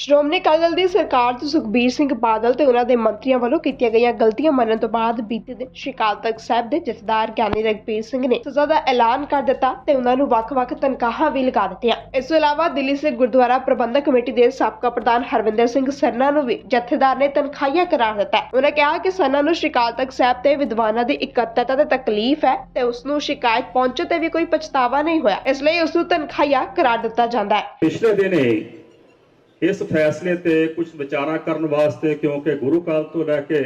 ਸ਼੍ਰੋਮਣੀ ਅਕਾਲੀ ਦਲ ਦੀ ਸਰਕਾਰ ਤੋਂ ਸੁਖਬੀਰ ਸਿੰਘ ਬਾਦਲ ਤੇ ਉਹਨਾਂ ਦੇ ਮੰਤਰੀਆਂ ਵੱਲੋਂ ਕੀਤੀਆਂ ਗਈਆਂ ਗਲਤੀਆਂ ਮੰਨਣ ਤੋਂ ਬਾਅਦ ਬੀਤੇ ਦਿਨ ਸ਼੍ਰੀ ਤਖਤ ਸਾਹਿਬ ਦੇ ਜਥੇਦਾਰ ਗਿਆਨੀ ਰਗਬੀਰ ਸਿੰਘ ਨੇ ਸਜ਼ਾ ਦਾ ਐਲਾਨ ਕਰ ਦਿੱਤਾ ਤੇ ਉਹਨਾਂ ਨੂੰ ਵੱਖ-ਵੱਖ ਤਨਖਾਹਾਂ ਵੀ ਲਗਾ ਦਿੱਤੀਆਂ। ਇਸ ਤੋਂ ਇਲਾਵਾ ਦਿੱਲੀ ਸਿੱਖ ਗੁਰਦੁਆਰਾ ਪ੍ਰਬੰਧਕ ਕਮੇਟੀ ਦੇ ਸਾਬਕਾ ਪ੍ਰਧਾਨ ਹਰਵਿੰਦਰ ਸਿੰਘ ਸਰਨਾ ਨੂੰ ਵੀ ਜਥੇਦਾਰ ਨੇ ਤਨਖਾਹੀਆ ਕਰਾਰ ਦਿੱਤਾ। ਹੈ। ਉਹਨਾਂ ਕਿਹਾ ਕਿ ਸਰਨਾ ਨੂੰ ਸ਼੍ਰੀ ਅਕਾਲ ਤਖਤ ਸਾਹਿਬ ਤੇ ਵਿਦਵਾਨਾਂ ਦੀ ਇਕੱਤਰਤਾ ਤੇ ਤਕਲੀਫ ਹੈ ਤੇ ਉਸ ਨੂੰ ਸ਼ਿਕਾਇਤ ਪਹੁੰਚੇ ਤੇ ਵੀ ਕੋਈ ਪਛਤਾਵਾ ਨਹੀਂ ਹੋਇਆ। ਇਸ ਲਈ ਉਸ ਨੂੰ ਤਨਖਾਹੀਆ ਕਰਾਰ ਦਿੱਤਾ ਜਾਂਦਾ ਹੈ। ਪਿਛਲੇ ਦਿਨੇ ਇਸ ਫੈਸਲੇ ਤੇ ਕੁਝ ਵਿਚਾਰਾਂ ਕਰਨ ਵਾਸਤੇ, ਕਿਉਂਕਿ ਗੁਰੂ ਕਾਲ ਤੋਂ ਲੈ ਕੇ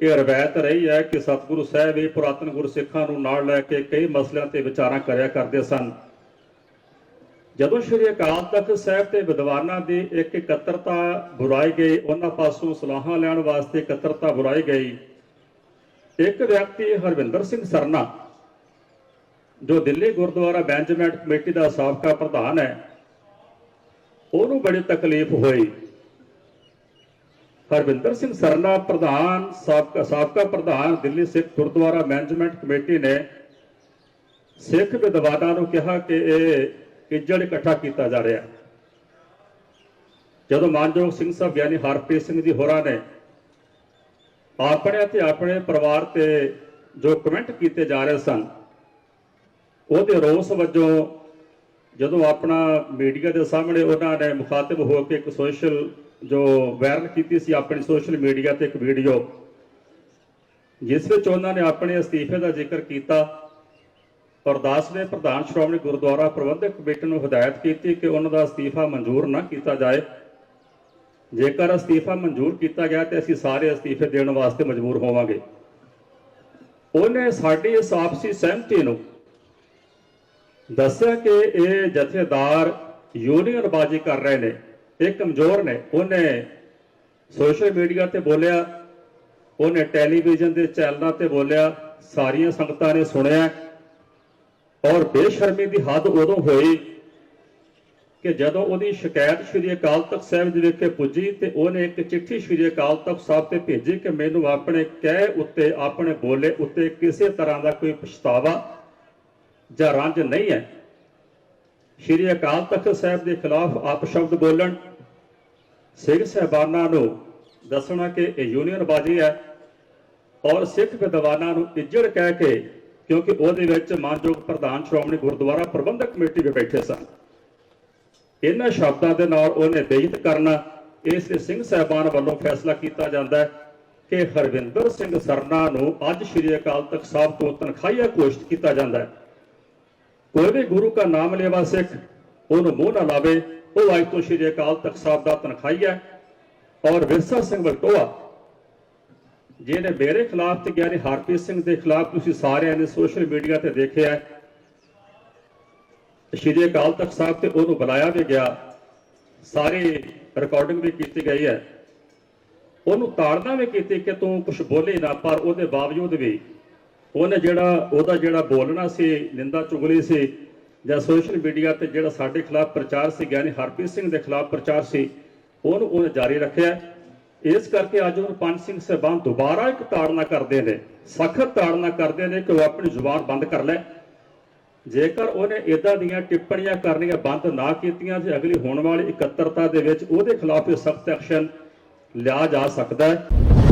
ਇਹ ਰਵਾਇਤ ਰਹੀ ਹੈ ਕਿ ਸਤਿਗੁਰੂ ਸਾਹਿਬ ਇਹ ਪੁਰਾਤਨ ਗੁਰਸਿੱਖਾਂ ਨੂੰ ਨਾਲ ਲੈ ਕੇ ਕਈ ਮਸਲਿਆਂ ਤੇ ਵਿਚਾਰਾਂ ਕਰਿਆ ਕਰਦੇ ਸਨ। ਜਦੋਂ ਸ਼੍ਰੀ ਅਕਾਲ ਤਖਤ ਸਾਹਿਬ ਤੇ ਵਿਦਵਾਨਾਂ ਦੀ ਇੱਕ ਇਕੱਤਰਤਾ ਬੁਲਾਈ ਗਈ, ਉਹਨਾਂ ਪਾਸੋਂ ਸਲਾਹਾਂ ਲੈਣ ਵਾਸਤੇ ਇਕੱਤਰਤਾ ਬੁਲਾਈ ਗਈ। ਇੱਕ ਵਿਅਕਤੀ ਹਰਵਿੰਦਰ ਸਿੰਘ ਸਰਨਾ, ਜੋ ਦਿੱਲੀ ਗੁਰਦੁਆਰਾ ਮੈਨੇਜਮੈਂਟ ਕਮੇਟੀ ਦਾ ਸਾਬਕਾ ਪ੍ਰਧਾਨ ਹੈ ਉਹਨੂੰ ਬੜੀ ਤਕਲੀਫ ਹੋਈ। ਹਰਵਿੰਦਰ ਸਿੰਘ ਸਰਨਾ ਪ੍ਰਧਾਨ ਸਾਬਕਾ ਸਾਬਕਾ ਪ੍ਰਧਾਨ ਦਿੱਲੀ ਸਿੱਖ ਗੁਰਦੁਆਰਾ ਮੈਨੇਜਮੈਂਟ ਕਮੇਟੀ ਨੇ ਸਿੱਖ ਵਿਦਵਾਨਾਂ ਨੂੰ ਕਿਹਾ ਕਿ ਇਹ ਇੱਜੜ ਇਕੱਠਾ ਕੀਤਾ ਜਾ ਰਿਹਾ। ਜਦੋਂ ਮਾਨਯੋਗ ਸਿੰਘ ਸਾਹਿਬ ਯਾਨੀ ਹਰਪ੍ਰੀਤ ਸਿੰਘ ਜੀ ਹੋਰਾਂ ਨੇ ਆਪਣੇ ਅਤੇ ਆਪਣੇ ਪਰਿਵਾਰ ਤੇ ਜੋ ਕਮੈਂਟ ਕੀਤੇ ਜਾ ਰਹੇ ਸਨ, ਉਹਦੇ ਰੋਸ ਵਜੋਂ ਜਦੋਂ ਆਪਣਾ ਮੀਡੀਆ ਦੇ ਸਾਹਮਣੇ ਉਹਨਾਂ ਨੇ ਮੁਖਾਤਬ ਹੋ ਕੇ ਇੱਕ ਸੋਸ਼ਲ ਜੋ ਵਾਇਰਲ ਕੀਤੀ ਸੀ ਆਪਣੀ ਸੋਸ਼ਲ ਮੀਡੀਆ ਤੇ ਇੱਕ ਵੀਡੀਓ ਜਿਸ ਵਿੱਚ ਉਹਨਾਂ ਨੇ ਆਪਣੇ ਅਸਤੀਫੇ ਦਾ ਜ਼ਿਕਰ ਕੀਤਾ, ਅਰਦਾਸ ਨੇ ਪ੍ਰਧਾਨ ਸ਼੍ਰੋਮਣੀ ਗੁਰਦੁਆਰਾ ਪ੍ਰਬੰਧਕ ਕਮੇਟੀ ਨੂੰ ਹਦਾਇਤ ਕੀਤੀ ਕਿ ਉਹਨਾਂ ਦਾ ਅਸਤੀਫਾ ਮਨਜ਼ੂਰ ਨਾ ਕੀਤਾ ਜਾਏ। ਜੇਕਰ ਅਸਤੀਫਾ ਮਨਜ਼ੂਰ ਕੀਤਾ ਗਿਆ ਤੇ ਅਸੀਂ ਸਾਰੇ ਅਸਤੀਫੇ ਦੇਣ ਵਾਸਤੇ ਮਜਬੂਰ ਹੋਵਾਂਗੇ। ਉਹਨੇ ਸਾਡੀ ਇਸ ਆਪਸੀ ਸਹਿਮਤੀ ਨੂੰ ਦੱਸਿਆ ਕਿ ਇਹ ਜਥੇਦਾਰ ਯੂਨੀਅਨਬਾਜ਼ੀ ਕਰ ਰਹੇ ਨੇ। ਇਹ ਕਮਜ਼ੋਰ ਨੇ। ਉਹਨੇ ਸੋਸ਼ਲ ਮੀਡੀਆ ਤੇ ਬੋਲਿਆ, ਉਹਨੇ ਟੈਲੀਵਿਜ਼ਨ ਦੇ ਚੈਨਲਾਂ ਤੇ ਬੋਲਿਆ, ਸਾਰੀਆਂ ਸੰਗਤਾਂ ਨੇ ਸੁਣਿਆ। ਔਰ ਬੇਸ਼ਰਮੀ ਦੀ ਹੱਦ ਉਦੋਂ ਹੋਈ ਕਿ ਜਦੋਂ ਉਹਦੀ ਸ਼ਿਕਾਇਤ ਸ਼੍ਰੀ ਅਕਾਲ ਤਖਤ ਸਾਹਿਬ ਜੀ ਵਿਖੇ ਪੁੱਜੀ ਤੇ ਉਹਨੇ ਇੱਕ ਚਿੱਠੀ ਸ਼੍ਰੀ ਅਕਾਲ ਤਖਤ ਸਾਹਿਬ ਤੇ ਭੇਜੀ ਕਿ ਮੈਨੂੰ ਆਪਣੇ ਕਹਿ ਉੱਤੇ, ਆਪਣੇ ਬੋਲੇ ਉੱਤੇ ਕਿਸੇ ਤਰ੍ਹਾਂ ਦਾ ਕੋਈ ਪਛਤਾਵਾ ਜਾਂ ਰੰਜ ਨਹੀਂ ਹੈ। ਸ਼੍ਰੀ ਅਕਾਲ ਤਖਤ ਸਾਹਿਬ ਦੇ ਖਿਲਾਫ ਆਪ ਸ਼ਬਦ ਬੋਲਣ। ਸਿੱਖ ਸਹਿਬਾਨਾਂ ਨੂੰ ਦੱਸਣਾ ਕਿ ਇਹ ਯੂਨੀਅਨਬਾਜ਼ੀ ਹੈ ਔਰ ਸਿੱਖ ਵਿਦਵਾਨਾਂ ਨੂੰ ਇੱਜੜ ਕਹਿ ਕੇ ਕਿਉਂਕਿ ਉਹਦੇ ਵਿੱਚ ਮਾਨਯੋਗ ਪ੍ਰਧਾਨ ਸ਼੍ਰੋਮਣੀ ਗੁਰਦੁਆਰਾ ਪ੍ਰਬੰਧਕ ਕਮੇਟੀ ਦੇ ਬੈਠੇ ਸਨ। ਇਹਨਾਂ ਸ਼ਬਦਾਂ ਦੇ ਨਾਲ ਉਹਨੇ ਬੇਇੱਜ਼ਤ ਕਰਨਾ, ਇਸ ਲਈ ਸਿੰਘ ਸਹਿਬਾਨ ਵੱਲੋਂ ਫੈਸਲਾ ਕੀਤਾ ਜਾਂਦਾ ਹੈ ਕਿ ਹਰਵਿੰਦਰ ਸਿੰਘ ਸਰਨਾ ਨੂੰ ਅੱਜ ਸ਼੍ਰੀ ਅਕਾਲ ਤਖਤ ਸਾਹਿਬ ਤੋਂ ਤਨਖਾਹੀਆ ਘੋਸ਼ਿਤ ਕੀਤਾ ਜਾਂਦਾ ਹੈ। ਕੋਈ ਵੀ ਗੁਰੂ ਦਾ ਨਾਮ ਲੈਵਾ ਸਿੱਖ, ਉਹਨੂੰ ਮੂੰਹ ਨਾ ਲਾਵੇ, ਉਹ ਅੱਜ ਤੋਂ ਸ਼੍ਰੀ ਅਕਾਲ ਤਖਤ ਸਾਹਿਬ ਦਾ ਤਨਖਾਈ ਹੈ। ਔਰ ਵਿਰਸਾ ਸਿੰਘ ਵਲਟੋਆ ਜਿਹਨੇ ਮੇਰੇ ਖਿਲਾਫ ਤੇ ਗਿਆਨੀ ਹਰਪ੍ਰੀਤ ਸਿੰਘ ਦੇ ਖਿਲਾਫ ਤੁਸੀਂ ਸਾਰਿਆਂ ਨੇ ਸੋਸ਼ਲ ਮੀਡੀਆ ਤੇ ਦੇਖਿਆ ਸ਼੍ਰੀ ਅਕਾਲ ਤਖਤ ਸਾਹਿਬ ਤੇ ਉਹਨੂੰ ਬੁਲਾਇਆ ਵੀ ਗਿਆ, ਸਾਰੀ ਰਿਕਾਰਡਿੰਗ ਵੀ ਕੀਤੀ ਗਈ ਹੈ। ਉਹਨੂੰ ਤਾੜਨਾ ਵੀ ਕੀਤੀ ਕਿ ਤੂੰ ਕੁਝ ਬੋਲੇ ਨਾ, ਪਰ ਉਹਦੇ ਬਾਵਜੂਦ ਵੀ ਉਹਨੇ ਜਿਹੜਾ ਉਹਦਾ ਜਿਹੜਾ ਬੋਲਣਾ ਸੀ, ਨਿੰਦਾ ਚੁਗਲੀ ਸੀ, ਜਾਂ ਸੋਸ਼ਲ ਮੀਡੀਆ ਤੇ ਜਿਹੜਾ ਸਾਡੇ ਖਿਲਾਫ ਪ੍ਰਚਾਰ ਸੀ, ਗਿਆਨੀ ਹਰਪ੍ਰੀਤ ਸਿੰਘ ਦੇ ਖਿਲਾਫ ਪ੍ਰਚਾਰ ਸੀ ਉਹਨੂੰ ਉਹਨੇ ਜਾਰੀ ਰੱਖਿਆ। ਇਸ ਕਰਕੇ ਅੱਜ ਉਹ ਪੰਜ ਸਿੰਘ ਸਾਹਿਬਾਨ ਦੁਬਾਰਾ ਇੱਕ ਤਾੜਨਾ ਕਰਦੇ ਨੇ, ਸਖਤ ਤਾੜਨਾ ਕਰਦੇ ਨੇ ਕਿ ਉਹ ਆਪਣੀ ਜ਼ੁਬਾਨ ਬੰਦ ਕਰ ਲੈ। ਜੇਕਰ ਉਹਨੇ ਇਦਾਂ ਦੀਆਂ ਟਿੱਪਣੀਆਂ ਕਰਨੀਆਂ ਬੰਦ ਨਾ ਕੀਤੀਆਂ ਤੇ ਅਗਲੀ ਹੋਣ ਵਾਲੀ ਇਕੱਤਰਤਾ ਦੇ ਵਿੱਚ ਉਹਦੇ ਖਿਲਾਫ ਸਖਤ ਐਕਸ਼ਨ ਲਿਆ ਜਾ ਸਕਦਾ ਹੈ।